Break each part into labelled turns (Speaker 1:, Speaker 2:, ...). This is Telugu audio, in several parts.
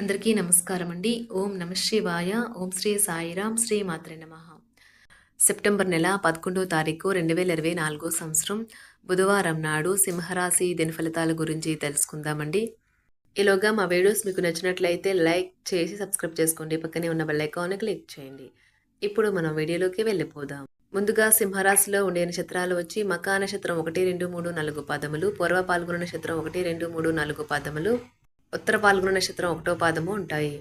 Speaker 1: అందరికీ నమస్కారం అండి ఓం నమ శివాయ. ఓం శ్రీ సాయిరాం శ్రీ మాత్రే నమ. సెప్టెంబర్ నెల పదకొండవ తారీఖు రెండు వేల ఇరవై నాలుగో సంవత్సరం. బుధవారం నాడు సింహరాశి దినఫలితాల గురించి తెలుసుకుందామండి. ఈలోగా మా వీడియోస్ మీకు నచ్చినట్లయితే లైక్ చేసి సబ్స్క్రైబ్ చేసుకోండి. పక్కనే ఉన్న బెల్ ఐకాన్ క్లిక్ చేయండి. ఇప్పుడు మనం వీడియోలోకి వెళ్ళిపోదాం. ముందుగా సింహరాశిలో ఉండే నక్షత్రాలు వచ్చి మకా నక్షత్రం ఒకటి రెండు మూడు నాలుగు పదములు పూర్వ పాల్గొన నక్షత్రం ఒకటి రెండు మూడు నాలుగు పదములు ఉత్తర పాల్గొన నక్షత్రం ఒకటో పాదము ఉంటాయి.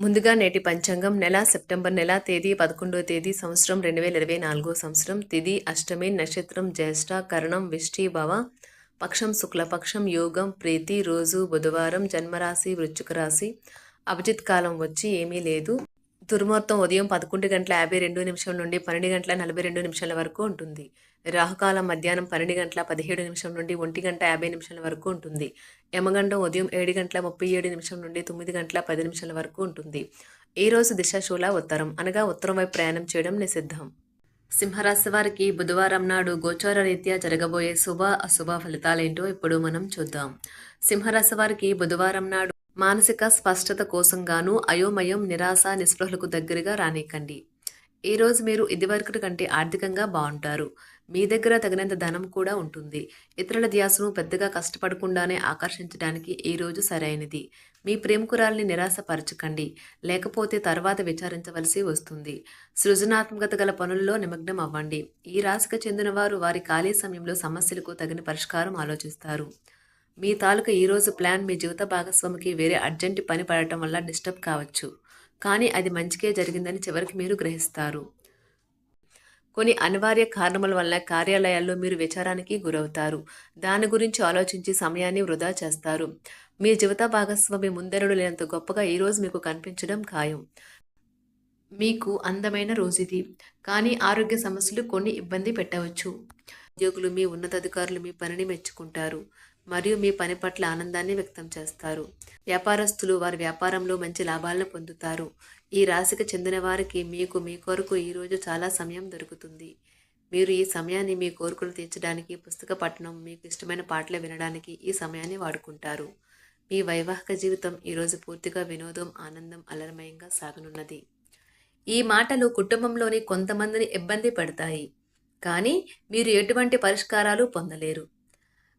Speaker 1: ముందుగా నేటి పంచాంగం నెల సెప్టెంబర్ నెల తేదీ పదకొండో తేదీ సంవత్సరం రెండు వేల ఇరవై నాలుగో సంవత్సరం తిది అష్టమి నక్షత్రం జ్యేష్ఠ కరణం విష్టి భవ పక్షం శుక్లపక్షం యోగం ప్రీతి రోజు బుధవారం జన్మరాశి వృశ్చిక రాశి అభిజిత్ కాలం వచ్చి ఏమీ లేదు. దుర్ముహూర్తం ఉదయం పదకొండు గంటల యాభై రెండు నిమిషం నుండి పన్నెండు గంటల నలభై రెండు నిమిషాల వరకు ఉంటుంది. రాహుకాలం మధ్యాహ్నం పన్నెండు గంటల పదిహేడు నిమిషం నుండి ఒంటి గంట యాభై నిమిషాల వరకు ఉంటుంది. యమగండం ఉదయం ఏడు గంటల ముప్పై ఏడు నిమిషం నుండి తొమ్మిది గంటల పది నిమిషాల వరకు ఉంటుంది. ఈ రోజు దిశాశూల ఉత్తరం. అనగా ఉత్తరం వైపు ప్రయాణం చేయడం నిషిద్ధం. సింహరాశి వారికి బుధవారం నాడు గోచార రీత్యా జరగబోయే శుభ అశుభ ఫలితాలేంటో ఇప్పుడు మనం చూద్దాం. సింహరాశి వారికి బుధవారం నాడు మానసిక స్పష్టత కోసం గాను అయోమయం నిరాశ నిస్పృహలకు దగ్గరగా రానికండి. ఈ రోజు మీరు ఇదివరకటి కంటే ఆర్థికంగా బాగుంటారు. మీ దగ్గర తగినంత ధనం కూడా ఉంటుంది. ఇతరుల ధ్యాసను పెద్దగా కష్టపడకుండానే ఆకర్షించడానికి ఈ రోజు సరైనది. మీ ప్రేమకురాల్ని నిరాశపరచకండి. లేకపోతే తర్వాత విచారించవలసి వస్తుంది. సృజనాత్మకత గల పనుల్లో నిమగ్నం అవ్వండి. ఈ రాశికి చెందిన వారు వారి ఖాళీ సమయంలో సమస్యలకు తగిన పరిష్కారం ఆలోచిస్తారు. మీ తాలూకా ఈరోజు ప్లాన్ మీ జీవిత భాగస్వామికి వేరే అర్జెంట్ పని పడటం వల్ల డిస్టర్బ్ కావచ్చు. కానీ అది మంచికే జరిగిందని చివరికి మీరు గ్రహిస్తారు. కొన్ని అనివార్య కారణముల వల్ల కార్యాలయాల్లో మీరు విచారానికి గురవుతారు. దాని గురించి ఆలోచించి సమయాన్ని వృధా చేస్తారు. మీ జీవిత భాగస్వామి ముందరుడు లేనంత గొప్పగా ఈరోజు మీకు కనిపించడం ఖాయం. మీకు అందమైన రోజు ఇది కానీ ఆరోగ్య సమస్యలు కొన్ని ఇబ్బంది పెట్టవచ్చు. ఉద్యోగులు మీ ఉన్నతాధికారులు మీ పనిని మెచ్చుకుంటారు. మరియు మీ పని పట్ల ఆనందాన్ని వ్యక్తం చేస్తారు. వ్యాపారస్తులు వారి వ్యాపారంలో మంచి లాభాలను పొందుతారు. ఈ రాశికి చెందిన వారికి మీకు మీ కొరకు ఈరోజు చాలా సమయం దొరుకుతుంది. మీరు ఈ సమయాన్ని మీ కోరికలు తీర్చడానికి పుస్తక పఠనం మీకు ఇష్టమైన పాటలు వినడానికి ఈ సమయాన్ని వాడుకుంటారు. మీ వైవాహిక జీవితం ఈరోజు పూర్తిగా వినోదం ఆనందం అలరమయంగా సాగనున్నది. ఈ మాటలు కుటుంబంలోని కొంతమందిని ఇబ్బంది పెడతాయి. కానీ మీరు ఎటువంటి పరిష్కారాలు పొందలేరు.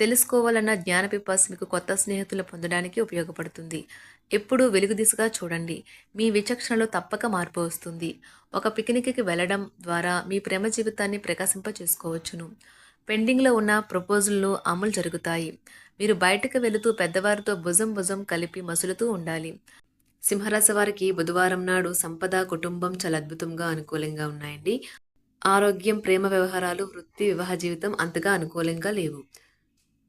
Speaker 1: తెలుసుకోవాలన్న జ్ఞాన పిపాస్ మీకు కొత్త స్నేహితులు పొందడానికి ఉపయోగపడుతుంది. ఎప్పుడూ వెలుగు దిశగా చూడండి. మీ విచక్షణలో తప్పక మార్పు వస్తుంది. ఒక పిక్నిక్కి వెళ్ళడం ద్వారా మీ ప్రేమ జీవితాన్ని ప్రకాశింప చేసుకోవచ్చును పెండింగ్లో ఉన్న ప్రపోజల్లు అమలు జరుగుతాయి. మీరు బయటకు వెళుతూ పెద్దవారితో భుజం భుజం కలిపి మసులుతూ ఉండాలి. సింహరాశి వారికి బుధవారం నాడు సంపద కుటుంబం చాలా అద్భుతంగా అనుకూలంగా ఉన్నాయండి. ఆరోగ్యం ప్రేమ వ్యవహారాలు వృత్తి వివాహ జీవితం అంతగా అనుకూలంగా లేవు.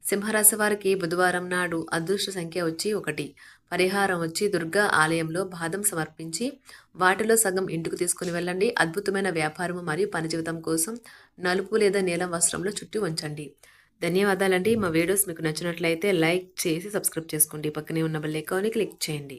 Speaker 1: సింహరాశి వారికి బుధవారం నాడు అదృష్ట సంఖ్య వచ్చి ఒకటి. పరిహారం వచ్చి దుర్గా ఆలయంలో బాదం సమర్పించి వాటిలో సగం ఇంటికి తీసుకుని వెళ్ళండి. అద్భుతమైన వ్యాపారము మరియు పని జీవితం కోసం నలుపు లేదా నీలం వస్త్రంలో చుట్టి ఉంచండి. ధన్యవాదాలండి. మా వీడియోస్ మీకు నచ్చినట్లయితే లైక్ చేసి సబ్స్క్రైబ్ చేసుకోండి. పక్కనే ఉన్న బెల్ ఐకాన్ని క్లిక్ చేయండి.